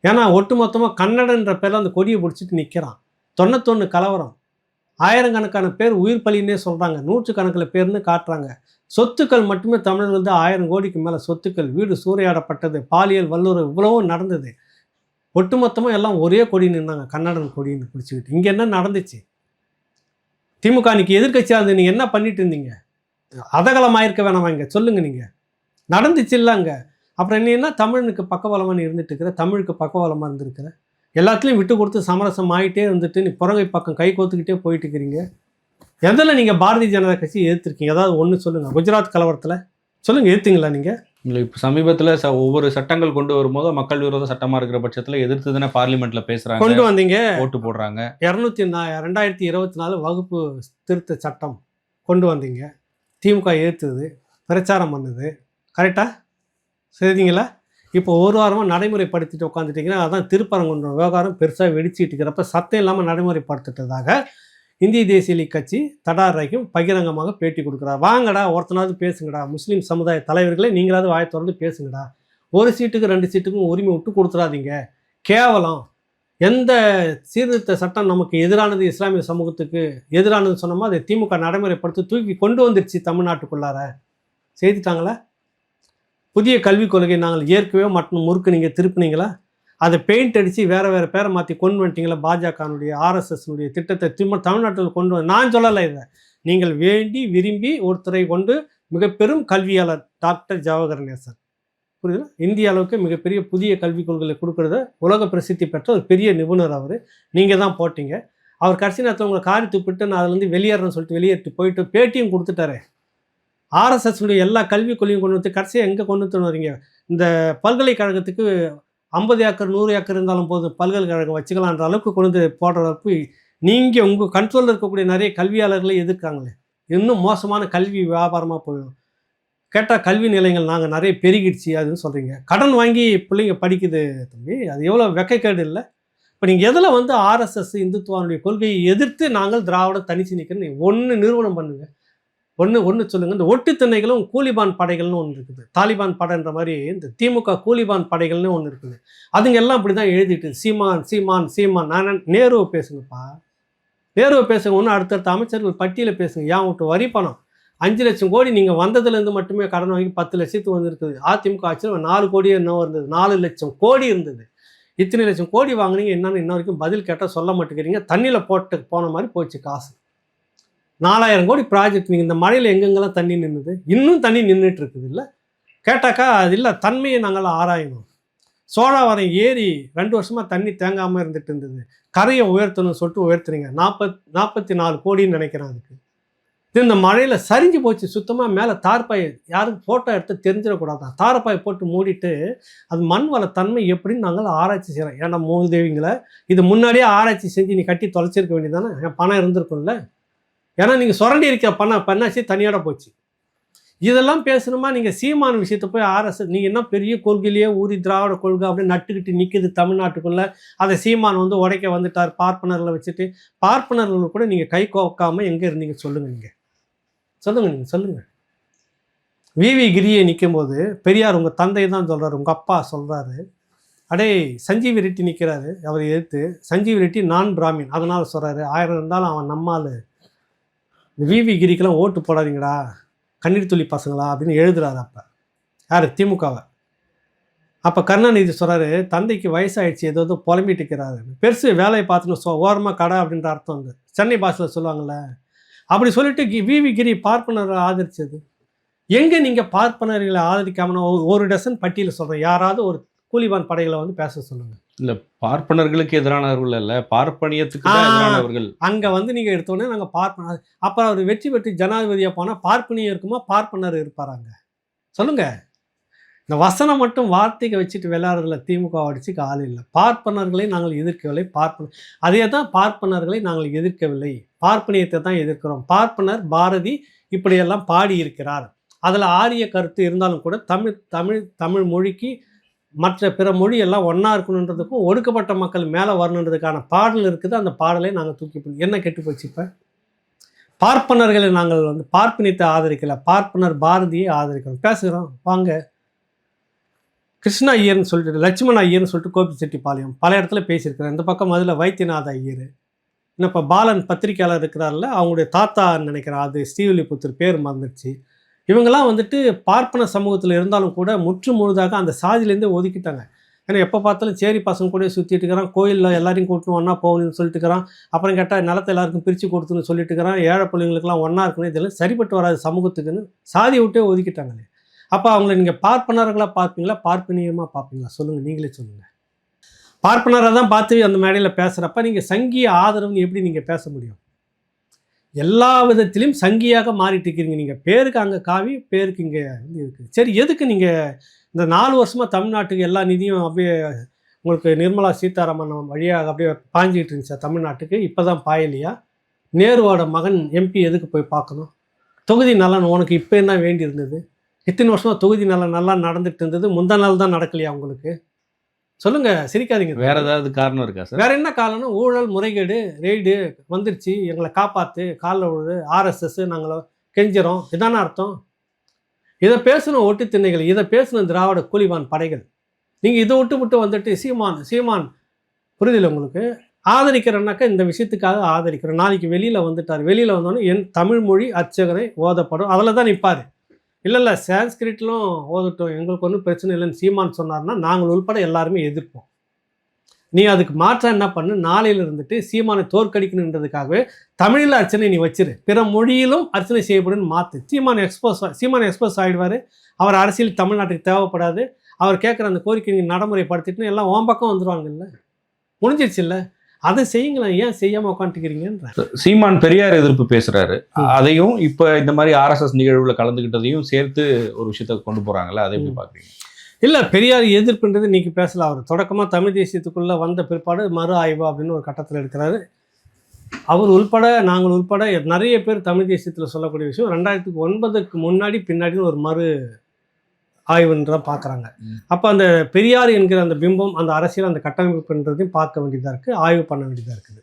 ஏன்னா ஒட்டுமொத்தமாக கன்னடன்ற பேரில் அந்த கொடியை பிடிச்சிட்டு நிற்கிறான் தொண்ணூத்தொன்று கலவரம். ஆயிரக்கணக்கான பேர் உயிர் பலின்னே சொல்கிறாங்க நூற்றுக்கணக்கில் பேர்னு காட்டுறாங்க. சொத்துக்கள் மட்டுமே தமிழர்கள் தான் ஆயிரம் கோடிக்கு மேலே சொத்துக்கள் வீடு சூறையாடப்பட்டது பாலியல் வல்லுறவு இவ்வளவும் நடந்தது. ஒட்டுமொத்தமாக எல்லாம் ஒரே கொடி நின்னாங்க கன்னடன் கொடின்னு பிடிச்சிக்கிட்டு. இங்கே என்ன நடந்துச்சு? திமுக அன்னைக்கு எதிர்க்கட்சியாக இருந்து நீங்கள் என்ன பண்ணிட்டு இருந்தீங்க? அதகலமாயிருக்க வேணாமா இங்கே? சொல்லுங்க நீங்கள் நடந்துச்சு இல்லைங்க அப்புறம் நீ என்ன தமிழனுக்கு பக்கபலமாக நீ இருந்துட்டு இருக்கிற? தமிழுக்கு பக்கபலமாக இருந்திருக்கிற? எல்லாத்துலேயும் விட்டு கொடுத்து சமரசம் ஆகிட்டே இருந்துட்டு நீ புறங்கை பக்கம் கை கோத்துக்கிட்டே போயிட்டு இருக்கிறீங்க. எதில் நீங்கள் பாரதிய ஜனதா கட்சி எதிர்த்திருக்கீங்க ஏதாவது ஒன்று சொல்லுங்கள் குஜராத் கலவரத்தில் சொல்லுங்கள் எதிர்த்தீங்களா நீங்கள் இல்லை இப்போ சமீபத்தில் ச ஒவ்வொரு சட்டங்கள் கொண்டு வரும்போது மக்கள் விரோத சட்டமா இருக்கிற பட்சத்தில் எதிர்த்து தானே பார்லிமெண்ட்ல பேசுறாங்க. கொண்டு வந்தீங்க. ஓட்டு போடுறாங்க. இரநூத்தி நா ரெண்டாயிரத்தி இருபத்தி நாலு வகுப்பு திருத்த சட்டம் கொண்டு வந்தீங்க. திமுக ஏற்றுது பிரச்சாரம் பண்ணுது. கரெக்டாக சரிங்களா? இப்போ ஒரு வாரமாக நடைமுறைப்படுத்திட்டு உட்காந்துட்டீங்கன்னா அதான் திருப்பரங்குன்ற விவகாரம் பெருசாக வெடிச்சிட்டு இருக்கிறப்ப சத்தம் இல்லாமல் நடைமுறைப்படுத்திட்டதாக இந்திய தேசிய லீக் கட்சி தடார் ரஹீம் பகிரங்கமாக பேட்டி கொடுக்குறார் வாங்கடா ஒருத்தனாவது பேசுங்கடா. முஸ்லீம் சமுதாய தலைவர்களே நீங்களாவது வாயை திறந்து பேசுங்கடா. ஒரு சீட்டுக்கு ரெண்டு சீட்டுக்கும் உரிமை விட்டு கொடுத்துறாதீங்க. கேவலம். எந்த சீர்திருத்த சட்டம் நமக்கு எதிரானது இஸ்லாமிய சமூகத்துக்கு எதிரானது சொன்னோமோ அதை திமுக நடைமுறைப்படுத்தி தூக்கி கொண்டு வந்துருச்சு தமிழ்நாட்டுக்குள்ளார. செய்துட்டாங்களா? புதிய கல்விக் கொள்கை நாங்கள் ஏற்கவே மற்றும் முறுக்கு நீங்கள் திருப்பினீங்களா? அதை பெயிண்ட் அடித்து வேறு வேறு பேரை மாற்றி கொண்டு வந்துட்டீங்களா பாஜகனுடைய ஆர்எஸ்எஸ்னுடைய திட்டத்தை திரும்ப தமிழ்நாட்டில் கொண்டு வந்து நான் சொல்லலை இதை. நீங்கள் வேண்டி விரும்பி ஒருத்தரை கொண்டு மிக பெரும் கல்வியாளர் டாக்டர் ஜவஹர் நேசன் புரியுதுல? இந்திய அளவுக்கு மிகப்பெரிய புதிய கல்விக் கொள்கைகளை கொடுக்கறத உலக பிரசித்தி பெற்ற ஒரு பெரிய நிபுணர் அவர். நீங்கள் தான் போட்டீங்க. அவர் கடைசி நேரத்தில் உங்களை காரி துப்பிட்டு நான் அதுலேருந்து வெளியேறேன்னு சொல்லிட்டு வெளியேற்றி போயிட்டு பேட்டியும் கொடுத்துட்டாரு. ஆர்எஸ்எஸ்னுடைய எல்லா கல்விக் கொள்கையும் கொண்டு வந்து கடைசியாக எங்கே கொண்டு வந்து வரீங்க இந்த பல்கலைக்கழகத்துக்கு ஐம்பது ஏக்கர் நூறு ஏக்கர் இருந்தாலும் போதும் பல்கலைக்கழகம் வச்சுக்கலான்ற அளவுக்கு கொண்டு வந்து போடுற அளவுக்கு நீங்கள் உங்கள் கண்ட்ரோலில் இருக்கக்கூடிய நிறைய கல்வியாளர்களே எதிர்க்காங்களே இன்னும் மோசமான கல்வி வியாபாரமாக போயிடும். கேட்டால் கல்வி நிலையங்கள் நாங்கள் நிறைய பெருகிடுச்சு அதுன்னு சொல்கிறீங்க கடன் வாங்கி பிள்ளைங்க படிக்குது தம்பி அது எவ்வளோ வெக்கக்கேடு இல்லை. இப்போ நீங்கள் எதில் வந்து ஆர்எஸ்எஸ் இந்துத்துவானுடைய கொள்கையை எதிர்த்து நாங்கள் திராவிட தனிச்சு நிற்கிறோம் ஒன்று நிறுவனம் பண்ணுங்கள் ஒன்று ஒன்று சொல்லுங்கள் இந்த ஒட்டுத்திணைகளும் கூலிபான் படைகள்னு ஒன்று இருக்குது. தாலிபான் படைன்ற மாதிரி இந்த திமுக கூலிபான் படைகள்னு ஒன்று இருக்குது. அதுங்க எல்லாம் அப்படி தான் எழுதிட்டு சீமான் சீமான் சீமான். நான் நேருவை பேசுங்கப்பா. நேருவை பேசுங்க. ஒன்று அடுத்தடுத்த அமைச்சர்கள் பட்டியலை பேசுங்க. ஏன் விட்டு வரி பணம்? அஞ்சு லட்சம் கோடி நீங்கள் வந்ததுலேருந்து மட்டுமே கடன் வாங்கி பத்து லட்சத்துக்கு வந்துருக்குது. அதிமுக ஆட்சியில் நாலு கோடி என்ன இருந்தது? நாலு லட்சம் கோடி இருந்தது. இத்தனை லட்சம் கோடி வாங்குனீங்க. என்னன்னு இன்ன வரைக்கும் பதில் கேட்டால் சொல்ல மாட்டேங்கிறீங்க. தண்ணியில் போட்டு போன மாதிரி போச்சு காசு. நாலாயிரம் கோடி ப்ராஜெக்ட் நீங்கள் இந்த மழையில் எங்கெங்கெல்லாம் தண்ணி நின்றுது இன்னும் தண்ணி நின்றுட்டு இருக்குது இல்லை? கேட்டாக்கா அது இல்லை தன்மையை நாங்கள் ஆராயணும். சோழாவரம் ஏரி ரெண்டு வருஷமாக தண்ணி தேங்காமல் இருந்துட்டு இருந்தது. கரையை உயர்த்தணும்னு சொல்லிட்டு உயர்த்துறீங்க நாற்பத் நாற்பத்தி நாலு கோடின்னு நினைக்கிறேன் அதுக்கு. இது இந்த மழையில் சரிஞ்சு போச்சு. சுத்தமாக மேலே தார்பாய் யாரும் ஃபோட்டோ எடுத்து தெரிஞ்சிடக்கூடாதான் தாரப்பாய் போட்டு மூடிட்டு அது மண் வள தன்மை எப்படின்னு நாங்கள் ஆராய்ச்சி செய்கிறோம் ஏன்னா மூதேவிங்களை இது முன்னாடியே ஆராய்ச்சி செஞ்சு நீ கட்டி தொலைச்சிருக்க வேண்டியதானே என் பணம் இருந்திருக்கும்ல? ஏன்னா நீங்கள் சுரண்டி இருக்க பண்ண பண்ணாச்சு தனியோட போச்சு. இதெல்லாம் பேசணுமா? நீங்கள் சீமான விஷயத்தை போய் ஆர்எஸ் நீங்கள் என்ன பெரிய கொள்கையிலேயே ஊரி திராவிட கொள்கை அப்படியே நட்டுக்கிட்டு நிற்கிது தமிழ்நாட்டுக்குள்ளே. அதை சீமான் வந்து உடைக்க வந்துட்டார் பார்ப்பனர்களை வச்சுட்டு. பார்ப்பனர்கள் கூட நீங்கள் கை கோக்காமல் எங்கே இருந்தீங்க சொல்லுங்கள் நீங்கள் சொல்லுங்கள் நீங்கள் சொல்லுங்கள் விவி கிரியை நிற்கும்போது பெரியார் உங்கள் தந்தை தான் சொல்கிறார் உங்கள் அப்பா சொல்கிறாரு அடே சஞ்சீவி ரெட்டி நிற்கிறாரு அவரை எதிர்த்து. சஞ்சீவி ரெட்டி நான் பிராமின் அதனால் சொல்கிறாரு ஆயிரம் இருந்தாலும் அவன் நம்மால் இந்த விவி கிரிக்கெல்லாம் ஓட்டு போடாதீங்கடா. கண்ணீர் துளி பசங்களா அப்படின்னு எழுதுறாரு அப்போ. யார்? திமுகவை. அப்போ கருணாநிதி சொல்கிறாரு தந்தைக்கு வயசாகிடுச்சு ஏதோ ஏதோ புலம்பிட்டு இருக்கிறாரு. பெருசு வேலையை பார்த்துன்னு சொ ஓரமாக கடை அப்படின்ற அர்த்தம் வந்து சென்னை பாஷையில் சொல்லுவாங்கள்ல அப்படி சொல்லிட்டு கி- விவி கிரி பார்ப்பனரை ஆதரிச்சது. எங்கே நீங்கள் பார்ப்பனர்களை ஆதரிக்காம ஒரு டசன் பட்டியலில் சொல்கிறேன் யாராவது ஒரு கூலிபான் படைகளை வந்து பேச சொல்லுங்கள் இல்ல பார்ப்பனர்களுக்கு எதிரானவர்கள் அல்ல பார்ப்பனியத்துக்கு. எதிரானவர்கள் அங்கே வந்து நீங்கள் எடுத்தோடனே நாங்கள் பார்ப்பனர் அப்போ அவர் வெற்றி பெற்று ஜனாதிபதியாக போனால் பார்ப்பனியம் இருக்குமா பார்ப்பனர் இருப்பாராங்க சொல்லுங்க. இந்த வசனம் மட்டும் வார்த்தைக்கு வச்சுட்டு விளையாடுறதுல திமுக அடிச்சுக்கு ஆள் இல்லை. பார்ப்பனர்களை நாங்கள் எதிர்க்கவில்லை பார்ப்பன அதே தான் பார்ப்பனர்களை நாங்கள் எதிர்க்கவில்லை. பார்ப்பனியத்தை தான் எதிர்க்கிறோம். பார்ப்பனர் பாரதி இப்படியெல்லாம் பாடி இருக்கிறார் அதில் ஆரிய கருத்து இருந்தாலும் கூட தமிழ் தமிழ் தமிழ் மொழிக்கு மற்ற பிற மொழி எல்லாம் ஒன்றா இருக்கணுன்றதுக்கும் ஒடுக்கப்பட்ட மக்கள் மேலே வரணுன்றதுக்கான பாடல் இருக்குது. அந்த பாடலை நாங்கள் தூக்கி பிடி- என்ன கெட்டு போச்சு இப்போ? பார்ப்பனர்களை நாங்கள் வந்து பார்ப்பனியத்தை ஆதரிக்கலை. பார்ப்பனர் பாரதியை ஆதரிக்கிறோம் பேசுகிறோம். வாங்க. கிருஷ்ண ஐயர்னு சொல்லிட்டு லட்சுமண ஐயர்னு சொல்லிட்டு கோபிச்செட்டிப்பாளையம் பல இடத்துல பேசியிருக்கிறேன் இந்த பக்கம் அதில் வைத்தியநாத ஐயர். இன்னும் இப்போ பாலன் பத்திரிக்கையாளர் இருக்கிறார்ல அவங்களுடைய தாத்தா நினைக்கிறேன் அது ஸ்ரீவில்லிபுத்தூர் பேர் மறந்துடுச்சு. இவங்கெல்லாம் வந்துட்டு பார்ப்பன சமூகத்தில் இருந்தாலும் கூட முற்று முழுதாக அந்த சாதியிலேருந்தே ஒதுக்கிட்டாங்க. ஏன்னா எப்போ பார்த்தாலும் சேரி பசங்க கூட சுற்றிட்டு இருக்கிறான் கோயிலில் எல்லாரையும் கூட்டணும் ஒன்றா போகணும்னு சொல்லிட்டு இருக்கிறான் அப்புறம் கேட்டால் நிலத்தை எல்லாருக்கும் பிரித்து கொடுத்துன்னு சொல்லிட்டு இருக்கிறான் ஏழை பிள்ளைங்களுக்குலாம் ஒன்றா இருக்கணும் இதெல்லாம் சரிப்பட்டு வராது சமூகத்துக்குன்னு சாதியை விட்டே ஒதுக்கிட்டாங்களே. அப்போ அவங்கள நீங்கள் பார்ப்பனர்களாக பார்ப்பீங்களா? பார்ப்பனியமாக பார்ப்பீங்களா? சொல்லுங்கள் நீங்களே சொல்லுங்கள் பார்ப்பனராக தான் பார்த்து அந்த மேடையில் பேசுகிறப்ப நீங்கள் சங்கிய ஆதரவுன்னு எப்படி நீங்கள் பேச முடியும்? எல்லா விதத்திலையும் சங்கியாக மாறிட்டு இருக்கிறீங்க. நீங்கள் பேருக்கு அங்கே காவி பேருக்கு இங்கே வந்து இருக்குது சரி எதுக்கு நீங்கள் இந்த நாலு வருஷமாக தமிழ்நாட்டுக்கு எல்லா நிதியும் அப்படியே உங்களுக்கு நிர்மலா சீதாராமன் வழியாக அப்படியே பாஞ்சிக்கிட்டு இருந்துச்சா தமிழ்நாட்டுக்கு இப்போ தான் பாயலையா? நேருவோட மகன் எம்பி எதுக்கு போய் பார்க்கணும்? தொகுதி நலன் உனக்கு இப்போ என்ன வேண்டி இருந்தது இத்தனை வருஷமாக தொகுதி நலன் நல்லா நடந்துகிட்டு இருந்தது முந்தா நாள் தான் நடக்கலையா உங்களுக்கு? சொல்லுங்க சிரிக்காதீங்க. வேற ஏதாவது காரணம் இருக்கா சார்? வேற என்ன காரணம் ஊழல் முறைகேடு ரெய்டு வந்துருச்சு எங்களை காப்பாத்து காலில் விழுது ஆர்எஸ்எஸ் நாங்களை கெஞ்சிரோம் இதான அர்த்தம்? இதை பேசணும் ஒட்டு திண்ணைகள் இதை பேசணும் திராவிட கூலிவான் படைகள் நீங்கள் இதை விட்டு விட்டு வந்துட்டு சீமான் சீமான் புரியுதில்ல உங்களுக்கு? ஆதரிக்கிறேன்னாக்கா இந்த விஷயத்துக்காக ஆதரிக்கிறோம். நாளைக்கு வெளியில் வந்துட்டார். வெளியில் வந்தோடனே என் தமிழ் மொழி அர்ச்சகரை ஓதப்படும். அதில் தான் நிற்பார் இல்லை இல்லை. சான்ஸ்கிரிட்லும் ஓதட்டும். எங்களுக்கு ஒன்றும் பிரச்சனை இல்லைன்னு சீமான் சொன்னார்னா நாங்கள் உள்பட எல்லாருமே எதிர்ப்போம். நீ அதுக்கு மாற்றம் என்ன பண்ணு? நாளையில இருந்துட்டு சீமானை தோற்கடிக்கணுன்றதுக்காகவே தமிழில் அர்ச்சனை நீ வச்சிரு. பிற மொழியிலும் அர்ச்சனை செய்யப்படுன்னு மாற்று சீமான் எக்ஸ்போஸ் சீமான் எக்ஸ்போஸ் ஆகிடுவார் அவர் அரசியல் தமிழ்நாட்டுக்கு தேவைப்படாது. அவர் கேட்குற அந்த கோரிக்கை நீங்கள் நடைமுறைப்படுத்திட்டுன்னு எல்லாம் ஓம் பக்கம் வந்துருவாங்கல்ல. முடிஞ்சிருச்சு இல்லை அதை செய்யுங்களேன் ஏன் செய்யாமல் உட்காந்துக்கிறீங்கன்ற சீமான் பெரியார் எதிர்ப்பு பேசுறாரு. ம். அதையும் இப்ப இந்த மாதிரி ஆர்எஸ்எஸ் நிகழ்வுல கலந்துகிட்டதையும் சேர்த்து ஒரு விஷயத்த கொண்டு போறாங்கல்ல அதை எப்படி ம். பாக்குறீங்க? இல்லை பெரியார் எதிர்ப்புன்றது இன்னைக்கு பேசல அவர் தொடக்கமாக தமிழ் தேசியத்துக்குள்ளே வந்த பிற்பாடு மறு ஆய்வு அப்படின்னு ஒரு கட்டத்தில் எடுக்கிறாரு. அவர் உள்பட நாங்கள் உள்பட நிறைய பேர் தமிழ் தேசியத்தில் சொல்லக்கூடிய விஷயம் ரெண்டாயிரத்தி ஒன்பதுக்கு முன்னாடி பின்னாடி ஒரு மறு ஆய்வுன்ற பார்க்குறாங்க. அப்போ அந்த பெரியார் என்கிற அந்த பிம்பம் அந்த அரசியல் அந்த கட்டமைப்புன்றதையும் பார்க்க வேண்டியதாக இருக்குது ஆய்வு பண்ண வேண்டியதாக இருக்குது.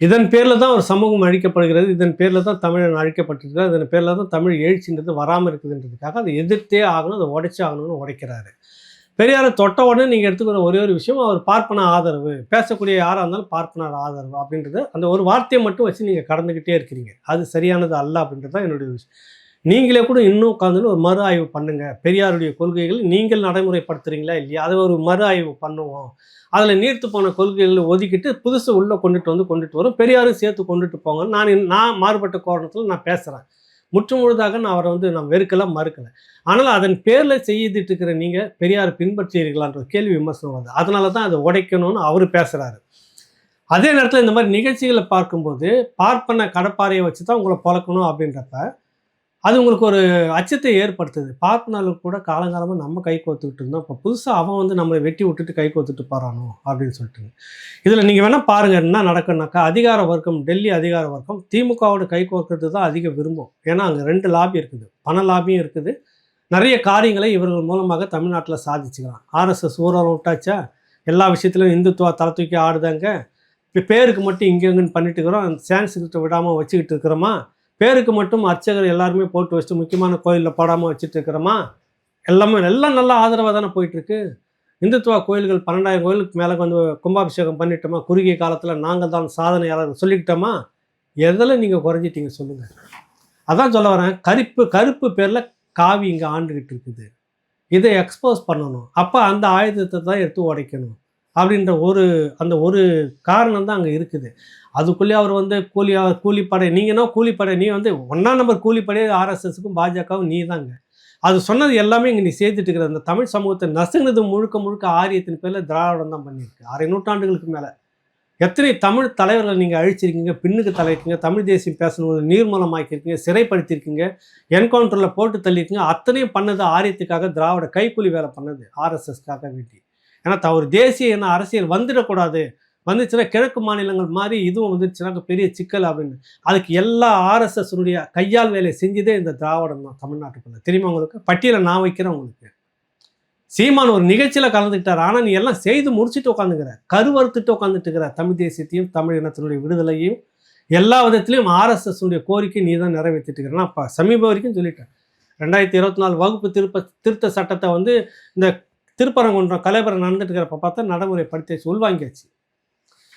இதன் பேரில் தான் ஒரு சமூகம் அழிக்கப்படுகிறது இதன் பேரில் தான் தமிழன் அழிக்கப்பட்டிருக்கிறது இதன் பேரில் தான் தமிழ் எழுச்சின்றது வராமல் இருக்குதுன்றதுக்காக அதை எதிர்த்தே ஆகணும் அதை உடைச்சே ஆகணும்னு உடைக்கிறாரு. பெரியாரை தொட்ட உடனே நீங்கள் எடுத்துக்கிற ஒரே ஒரு விஷயம் அவர் பார்ப்பன ஆதரவு பேசக்கூடிய யாராக இருந்தாலும் பார்ப்பனர் ஆதரவு அப்படின்றது அந்த ஒரு வார்த்தையை மட்டும் வச்சு நீங்கள் கடந்துக்கிட்டே இருக்கிறீங்க. அது சரியானது அல்ல அப்படின்றது தான் என்னுடைய விஷயம். நீங்களே கூட இன்னும் உட்காந்து ஒரு மறு ஆய்வு பண்ணுங்க. பெரியாருடைய கொள்கைகள் நீங்கள் நடைமுறைப்படுத்துறீங்களா இல்லையா? அதை ஒரு மறு ஆய்வு பண்ணுவோம். அதில் நீர்த்து போன கொள்கைகளை ஒதுக்கிட்டு புதுசு உள்ளே கொண்டுட்டு வந்து கொண்டுட்டு வரும். பெரியாரும் சேர்த்து கொண்டுட்டு போங்க. நான் நான் மாறுபட்ட கோணத்தில் நான் பேசுகிறேன் முற்று முழுதாக நான் அவரை வந்து நான் வெறுக்கலாம் மறுக்கலை. ஆனால் அதன் பேரில் செய்துட்டு இருக்கிற நீங்கள் பெரியார் பின்பற்றுகிறீர்களான்ற கேள்வி விமர்சனம் வருது. அதனால தான் அதை உடைக்கணும்னு அவர் பேசுகிறாரு அதே நேரத்தில் இந்த மாதிரி நிகழ்ச்சிகளை பார்க்கும்போது பார்ப்பன கடப்பாறையை வச்சு தான் உங்களை பழக்கணும் அப்படின்றப்ப அது உங்களுக்கு ஒரு அச்சத்தை ஏற்படுத்துது. பார்ப்பனர்களுக்கு கூட காலங்காலமாக நம்ம கை கோத்துக்கிட்டு இருந்தோம். இப்போ புதுசாக அவன் வந்து நம்மளை வெட்டி விட்டுட்டு கை கோத்துட்டு போகிறானோ அப்படின்னு சொல்லிட்டு இதில் நீங்கள் வேணால் பாருங்கள் என்ன நடக்குன்னாக்கா அதிகார வர்க்கம் டெல்லி அதிகார வர்க்கம் திமுகவோட கை கோர்க்கறது தான் அதிக விரும்பும். ஏன்னா அங்கே ரெண்டு லாபி இருக்குது. பண லாபியும் இருக்குது. நிறைய காரியங்களை இவர்கள் மூலமாக தமிழ்நாட்டில் சாதிச்சுக்கலாம் ஆர்எஸ்எஸ் ஊர்வலம் விட்டாச்சா? எல்லா விஷயத்துலையும் இந்துத்துவா தலை தூக்கி ஆடுதாங்க? இப்போ பேருக்கு மட்டும் இங்கே இங்கேன்னு பண்ணிட்டு இருக்கிறோம். சான்ஸ்கிரிட்டை விடாமல் வச்சுக்கிட்டு இருக்கிறோமா? பேருக்கு மட்டும் அர்ச்சகர் எல்லாருமே போட்டு வச்சுட்டு முக்கியமான கோயிலில் போடாமல் வச்சுட்டு இருக்கிறோமா? எல்லாமே எல்லாம் நல்லா ஆதரவாக தானே போயிட்டுருக்கு. இந்துத்துவா கோயில்கள் பன்னெண்டாயிரம் கோயிலுக்கு மேலே வந்து கும்பாபிஷேகம் பண்ணிட்டோமா? குறுகிய காலத்தில் நாங்கள் தான் சாதனையாளர் சொல்லிக்கிட்டோமா? எதில் நீங்கள் குறைஞ்சிட்டீங்க சொல்லுங்கள் அதான் சொல்ல வரேன். கருப்பு கருப்பு பேரில் காவி இங்கே ஆண்டுகிட்டு இருக்குது. இதை எக்ஸ்போஸ் பண்ணணும். அப்போ அந்த ஆயுதத்தை தான் எடுத்து உடைக்கணும். அப்படின்ற ஒரு அந்த ஒரு காரணம் தான் அங்கே இருக்குது. அதுக்குள்ளேயே அவர் வந்து கூலி கூலிப்படை நீங்கன்னா கூலிப்படை நீ வந்து ஒன்றாம் நம்பர் கூலிப்படை ஆர்எஸ்எஸ்க்கும் பாஜகவும் நீ தாங்க. அது சொன்னது எல்லாமே இங்கே நீ சேர்த்துட்டு இருக்கிற அந்த தமிழ் சமூகத்தை நசுங்கினது முழுக்க முழுக்க ஆரியத்தின் பேரில் திராவிடம் தான் பண்ணியிருக்கு. அரை நூற்றாண்டுகளுக்கு மேலே. எத்தனை தமிழ் தலைவர்களை நீங்கள் அழிச்சிருக்கீங்க பின்னுக்கு தலையிருக்கீங்க தமிழ் தேசியம் பேசணும் நீர்மூலமாக்கியிருக்கீங்க சிறைப்படுத்தியிருக்கீங்க என்கவுண்டரில் போட்டு தள்ளியிருக்கீங்க அத்தனையும் பண்ணது ஆரியத்துக்காக திராவிட கைக்கூலி வேலை பண்ணது ஆர்எஸ்எஸ்க்காக வேண்டி. ஏன்னா த- ஒரு தேசிய என்ன அரசியல் வந்துடக்கூடாது. வந்துச்சுன்னா கிழக்கு மாநிலங்கள் மாதிரி இதுவும் வந்துச்சுன்னா பெரிய சிக்கல் அப்படின்னு. அதுக்கு எல்லா ஆர்எஸ்எஸ்னுடைய கையால் வேலையை செஞ்சதே இந்த திராவிடம் தான் தமிழ்நாட்டுக்குள்ள தெரியுமா உங்களுக்கு? பட்டியலை நான் வைக்கிறேன் உங்களுக்கு. சீமான் ஒரு நிகழ்ச்சியில் கலந்துக்கிட்டார். ஆனால் நீ எல்லாம் செய்து முடிச்சுட்டு உட்காந்துக்கிற கருவறுத்துட்டு உட்காந்துட்டு இருக்கிற தமிழ் தேசியத்தையும் தமிழ் இனத்தினுடைய விடுதலையும் எல்லா விதத்திலையும் ஆர்எஸ்எஸ்னுடைய கோரிக்கை நீ தான் நிறைவேற்றிட்டு இருக்கிறேன்னா நான் இப்போ சமீப வரைக்கும் சொல்லிட்டேன். ரெண்டாயிரத்தி இருபத்தி நாலு வகுப்பு திருப்ப திருத்த சட்டத்தை வந்து இந்த திருப்பரங்குன்றம் கலைபுரம் நடந்துட்டு இருக்கிறப்ப பார்த்தா நடைமுறைப்படுத்தியாச்சு உள்வாங்கியாச்சு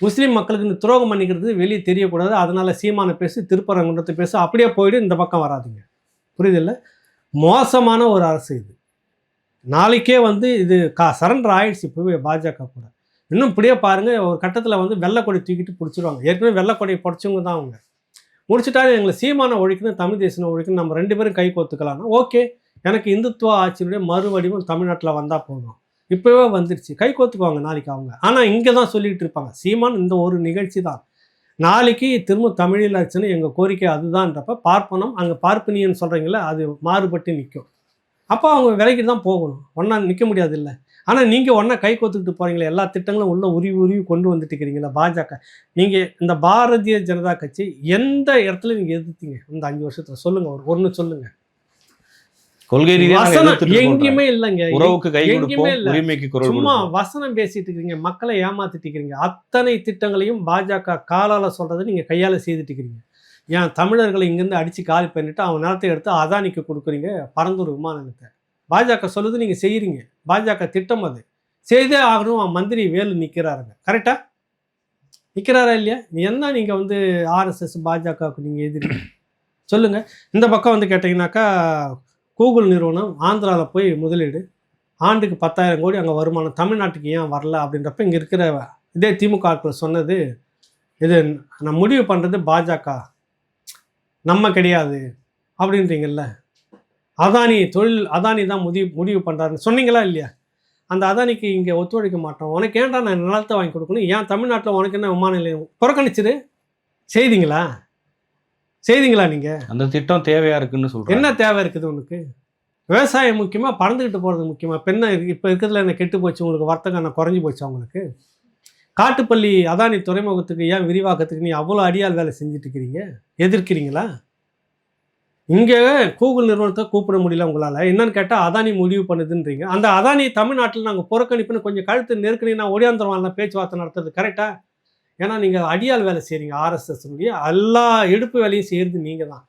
முஸ்லீம் மக்களுக்கு இந்த துரோகம் பண்ணிக்கிறது வெளியே தெரியக்கூடாது. அதனால சீமானை பேசி திருப்பரங்குன்றத்தை பேசி அப்படியே போயிடு இந்த பக்கம் வராதிங்க. புரியுதில்ல? மோசமான ஒரு அரசு இது. நாளைக்கே வந்து இது கா சரண்டர் ஆயிடுச்சு இப்போவே பாஜக கூட. இன்னும் இப்படியே பாருங்கள் ஒரு கட்டத்தில் வந்து வெள்ளைக்கொடி தூக்கிட்டு பிடிச்சிருவாங்க. ஏற்கனவே வெள்ளைக்கொடியை பிடிச்சவங்க தான் அவங்க. முடிச்சுட்டாலும் எங்களை சீமானை ஒழிக்கணும் தமிழ் தேசனை ஒழிக்கணும் நம்ம ரெண்டு பேரும் கை கோத்துக்கலாம்னா ஓகே. எனக்கு இந்துத்துவ ஆட்சியினுடைய மறுவடிவம் தமிழ்நாட்டில் வந்தால் போதும். இப்போவே வந்துருச்சு. கை கோத்துக்குவாங்க நாளைக்கு அவங்க. ஆனால் இங்கே தான் சொல்லிக்கிட்டு இருப்பாங்க. சீமான் இந்த ஒரு நிகழ்ச்சி தான் நாளைக்கு திரும்ப தமிழில் ஆச்சுன்னு எங்கள் கோரிக்கை அதுதான்றப்ப பார்ப்பனம் அங்கே பார்ப்பனியன்னு சொல்கிறீங்களே அது மாறுபட்டு நிற்கும் அப்போ அவங்க விலைக்கு தான் போகணும். ஒன்றா நிற்க முடியாது இல்லை ஆனால் நீங்கள் ஒன்றா கை கோத்துக்கிட்டு போகிறீங்களே எல்லா திட்டங்களும் உள்ள உருவி உருவி கொண்டு வந்துட்டு இருக்கிறீங்களா பாஜக. நீங்கள் இந்த பாரதிய ஜனதா கட்சி எந்த இடத்துல நீங்கள் எதிர்த்தீங்க? இந்த அஞ்சு வருஷத்தில் சொல்லுங்கள் ஒரு ஒன்று சொல்லுங்கள் கொள்கை ரீதியா நாங்க வசனம் எதிர்த்துட்டு இருக்கோம். எங்கேயுமே இல்லைங்க. உறவுக்கு கை கொடுப்போம். உரிமைக்கு குரல் சும்மா. வசனம் பேசிட்டு இருக்கீங்க மக்களை ஏமாத்திட்டு இருக்கிறீங்க அத்தனை திட்டங்களையும் பாஜக காலால சொல்றதை நீங்க கையால செய்துட்டு இருக்கிறீங்க ஏன் தமிழர்களை இங்கிருந்து அடிச்சு காலி பண்ணிட்டு அவன் நிலத்தை எடுத்து அதானிக்கு கொடுக்குறீங்க? பரந்தூர் விமான நிலையத்தை. பாஜக சொல்லுது நீங்க செய்றீங்க. பாஜக திட்டம் அது. செய்தே ஆகணும் அவன் மந்திரி வேலு நிக்கிறாருங்க. கரெக்டா நிக்கிறாரா இல்லையா? நீ என்ன நீங்க வந்து ஆர்எஸ்எஸ் பாஜகவுக்கு நீங்க எதிரி? சொல்லுங்க. இந்த பக்கம் வந்து கேட்டீங்கன்னாக்கா கூகுள் நிறுவனம் ஆந்திராவில் போய் முதலீடு. ஆண்டுக்கு பத்தாயிரம் கோடி அங்கே வருமானம். தமிழ்நாட்டுக்கு ஏன் வரல அப்படின்றப்ப இங்கே இருக்கிற இதே திமுக ஆட்கள் சொன்னது இது நான் முடிவு பண்ணுறது பாஜக. நம்ம கிடையாது அப்படின்றீங்கல்ல. அதானி தொழில் அதானி தான் முடிவு முடிவு பண்ணுறாருன்னு சொன்னீங்களா இல்லையா? அந்த அதானிக்கு இங்கே ஒத்துழைக்க மாட்டோம். உனக்கு ஏன்டா நான் நிலத்தை வாங்கி கொடுக்கணும்? ஏன் தமிழ்நாட்டில் உனக்கு என்ன விமான நிலையம்? புறக்கணிச்சிரு. செய்திங்களா? செய்தீங்களா நீங்கள் அந்த திட்டம் தேவையா இருக்குன்னு சொல்றேன் என்ன தேவை இருக்குது உனக்கு? விவசாயம் முக்கியமா பறந்துக்கிட்டு போகிறது முக்கியமா? பெண்ணை இப்போ இருக்கிறதுல என்ன கெட்டு போச்சு? உங்களுக்கு வர்த்தகம் என்ன குறைஞ்சி போச்சு உங்களுக்கு? காட்டுப்பள்ளி அதானி துறைமுகத்துக்கு ஏன் விரிவாக்கத்துக்கு நீ அவ்வளோ அடியால் வேலை செஞ்சுட்டு இருக்கிறீங்க எதிர்க்கிறீங்களா? இங்கே கூகுள் நிறுவனத்தை கூப்பிட முடியல உங்களால். என்னன்னு கேட்டால் அதானி முடிவு பண்ணுதுன்றீங்க. அந்த அதானி தமிழ்நாட்டில் நாங்கள் புறக்கணிப்புன்னு கொஞ்சம் கழுத்து நெருக்கணி நான் ஒடியாந்துருவாங்க பேச்சுவார்த்தை நடத்துறது கரெக்டா ஏன்னா நீங்கள் அடியால் வேலை செய்கிறீங்க ஆர்எஸ்எஸ் எல்லா எடுப்பு வேலையும் செய்கிறது நீங்கள் தான்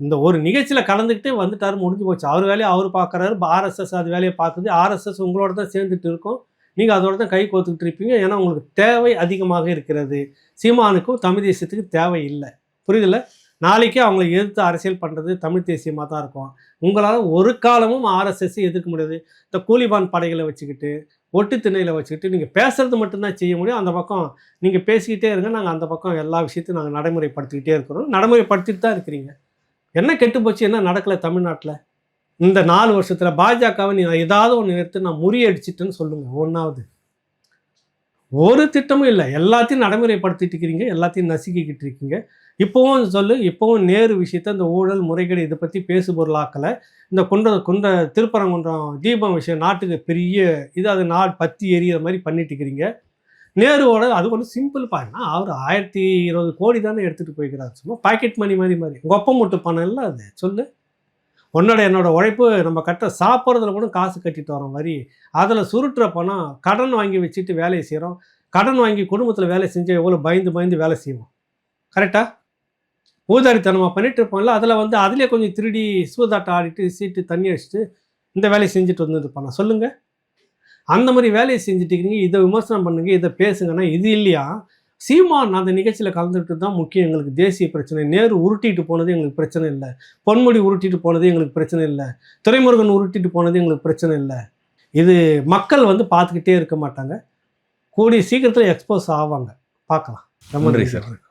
இந்த ஒரு நிகழ்ச்சியில் கலந்துக்கிட்டு வந்துட்டாரு முடிஞ்சு போச்சு. அவர் வேலையை அவர் பார்க்குறாரு ஆர்எஸ்எஸ் அது வேலையை பார்க்குது ஆர்எஸ்எஸ் உங்களோட தான் சேர்ந்துட்டு இருக்கும். நீங்கள் அதோட தான் கை கோத்துக்கிட்டு இருப்பீங்க. ஏன்னா உங்களுக்கு தேவை அதிகமாக இருக்கிறது. சீமானுக்கும் தமிழ் தேசியத்துக்கு தேவை இல்லை புரியுதுல நாளைக்கே அவங்களை எதிர்த்து அரசியல் பண்ணுறது தமிழ் தேசியமாக தான் இருக்கும். உங்களால் ஒரு காலமும் ஆர்எஸ்எஸ் எதிர்க்க முடியாது. இந்த கூலிபான் படைகளை வச்சுக்கிட்டு ஒட்டு திண்ணையில் வச்சுக்கிட்டு நீங்கள் பேசுகிறது மட்டும்தான் செய்ய முடியும். அந்த பக்கம் நீங்கள் பேசிக்கிட்டே இருங்க. நாங்கள் அந்த பக்கம் எல்லா விஷயத்தையும் நாங்கள் நடைமுறைப்படுத்திக்கிட்டே இருக்கிறோம். நடைமுறைப்படுத்திட்டு தான் இருக்கிறீங்க. என்ன கெட்டு போச்சு என்ன நடக்கலை தமிழ்நாட்டில்? இந்த நாலு வருஷத்தில் பாஜகவை நீ ஏதாவது ஒன்று எடுத்து நான் முறியடிச்சிட்டேன்னு சொல்லுங்கள் ஒன்றாவது ஒரு திட்டமும் இல்லை. எல்லாத்தையும் நடைமுறைப்படுத்திட்டு இருக்கிறீங்க. எல்லாத்தையும் நசுக்கிக்கிட்டு இருக்கீங்க. இப்போவும் சொல்லு இப்போவும் நேரு விஷயத்த இந்த ஊழல் முறைகேடு இதை பற்றி பேசு பொருளாக்கலை இந்த குன்ற குன்ற திருப்பரங்குன்றம் தீபம் விஷயம் நாட்டுக்கு பெரிய இது அது நாள் பத்தி எரியிற மாதிரி பண்ணிட்டு இருக்கிறீங்க நேருவோட அது ஒன்று சிம்பிள் பாருன்னா அவர் ஆயிரத்தி இருபது கோடி தானே எடுத்துகிட்டு போய்க்கிறார் சும்மா பாக்கெட் மணி மாதிரி மாதிரி. உங்கள் ஒப்பம் மட்டும் பணம் இல்லை அது. சொல்லு. உன்னோட என்னோட உழைப்பு நம்ம கட்ட சாப்பிட்றதுல கூட காசு கட்டிட்டு வரோம் வரி அதில் சுருட்டுற பணம் கடன் வாங்கி வச்சுட்டு வேலையை செய்கிறோம் கடன் வாங்கி குடும்பத்தில் வேலை செஞ்சு எவ்வளோ பயந்து பயந்து வேலை செய்வோம். கரெக்டாக ஊதாரித்தனமாக பண்ணிட்டு இருப்போம்ல அதில் வந்து அதிலே கொஞ்சம் திருடி சூதாட்டம் ஆடிட்டு சீட்டு தண்ணி அடிச்சுட்டு இந்த வேலையை செஞ்சுட்டு வந்துருப்பாங்க சொல்லுங்கள் அந்த மாதிரி வேலையை செஞ்சுட்டு இதை விமர்சனம் பண்ணுங்க இதை பேசுங்கன்னா இது இல்லையா? சீமான் அந்த நிகழ்ச்சியில் கலந்துக்கிட்டு தான் முக்கியம். எங்களுக்கு தேசிய பிரச்சனை. நேரு உருட்டிட்டு போனது எங்களுக்கு பிரச்சனை இல்லை. பொன்முடி உருட்டிட்டு போனது எங்களுக்கு பிரச்சனை இல்லை. துரைமுருகன் உருட்டிட்டு போனது எங்களுக்கு பிரச்சனை இல்லை. இது மக்கள் வந்து பார்த்துக்கிட்டே இருக்க மாட்டாங்க. கூடிய சீக்கிரத்தில் எக்ஸ்போஸ் ஆவாங்க. பார்க்கலாம். ரொம்ப நன்றி. சார்.